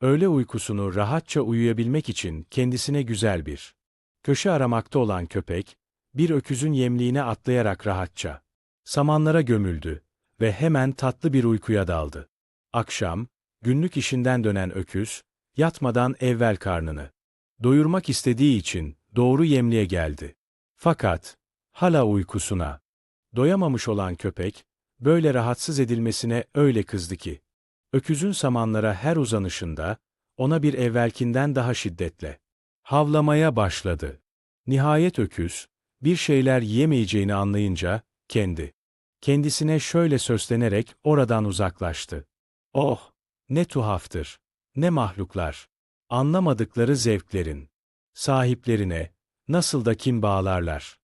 Öğle uykusunu rahatça uyuyabilmek için kendisine güzel bir köşe aramakta olan köpek, bir öküzün yemliğine atlayarak rahatça samanlara gömüldü ve hemen tatlı bir uykuya daldı. Akşam, günlük işinden dönen öküz, yatmadan evvel karnını doyurmak istediği için doğru yemliğe geldi. Fakat, hala uykusuna doyamamış olan köpek, böyle rahatsız edilmesine öyle kızdı ki, öküzün samanlara her uzanışında, ona bir evvelkinden daha şiddetle havlamaya başladı. Nihayet öküz, bir şeyler yiyemeyeceğini anlayınca, kendi kendisine şöyle sözlenerek oradan uzaklaştı. Oh, ne tuhaftır, ne mahluklar, anlamadıkları zevklerin sahiplerine nasıl da kin bağlarlar.